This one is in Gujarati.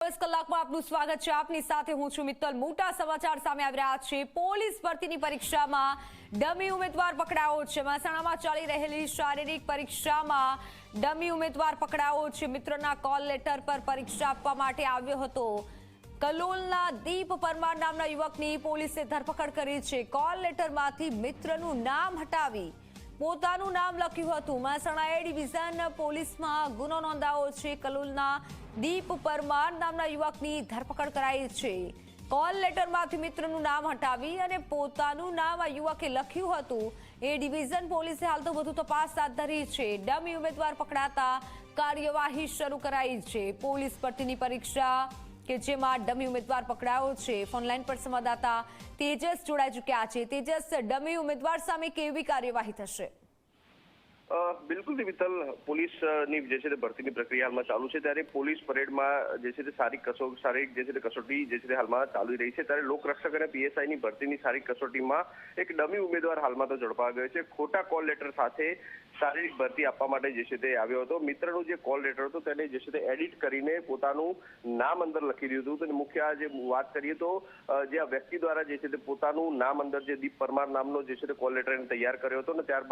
ચોવીસ કલાકમાં આપનું સ્વાગત છે. આપની સાથે હું છું મિત્તલ. મોટા સમાચાર સામે આવી છે. પોલીસ ભરતીની પરીક્ષામાં ડમી ઉમેદવાર પકડાયો છે. મહેસાણામાં ચાલી રહેલી શારીરિક પરીક્ષામાં ડમી ઉમેદવાર પકડાયો છે. મિત્રના કોલ લેટર પર પરીક્ષા આપવા માટે આવ્યો હતો. કલોલના દીપ પરમાર નામના યુવકની પોલીસે ધરપકડ કરી છે. કોલ લેટરમાંથી મિત્રનું નામ હટાવી પોતાનું નામ લખ્યું હતું. મહેસાણા એ ડિવિઝન પોલીસમાં ગુનો નોંધાયો છે. કલોલના દીપ પરમાર નામના યુવકની ધરપકડ કરાઈ છે. કોલ લેટરમાંથી મિત્રનું નામ હટાવી અને પોતાનું નામ આ યુવકે લખ્યું હતું. એ ડિવિઝન પોલીસે હાલ તો વધુ તપાસ હાથ ધરી છે. ડમી ઉમેદવાર પકડાતા કાર્યવાહી શરૂ કરાઈ છે. પોલીસ ભરતીની પરીક્ષા કે જેમાં ડમી ઉમેદવાર પકડાયો છે. ફોનલાઈન પર સંવાદદાતા તેજસ જોડાઈ ચૂક્યા છે. તેજસ, ડમી ઉમેદવાર સામે કેવી કાર્યવાહી થશે? બિલકુલ મિત્તલ પોલીસની જે છે તે ભરતીની પ્રક્રિયા હાલમાં ચાલુ છે. ત્યારે પોલીસ પરેડમાં જે છે તે સારી કસો શારીરિક જે છે તે કસોટી જે છે તે હાલમાં ચાલી રહી છે. ત્યારે લોકરક્ષક અને પીએસઆઈની ભરતીની સારી કસોટીમાં એક ડમી ઉમેદવાર હાલમાં તો ઝડપા ગયો છે. ખોટા કોલ લેટર સાથે શારીરિક ભરતી આપવા માટે જે છે તે આવ્યો હતો. મિત્રનું જે કોલ લેટર હતો તેને જે છે તે એડિટ કરીને પોતાનું નામ અંદર લખી દીધું હતું. અને મુખ્ય જે વાત કરીએ તો જે આ વ્યક્તિ દ્વારા જે છે તે પોતાનું નામ અંદર જે દીપ પરમાર નામનો જે છે તે કોલ લેટર એને તૈયાર કર્યો હતો. અને ત્યારબાદ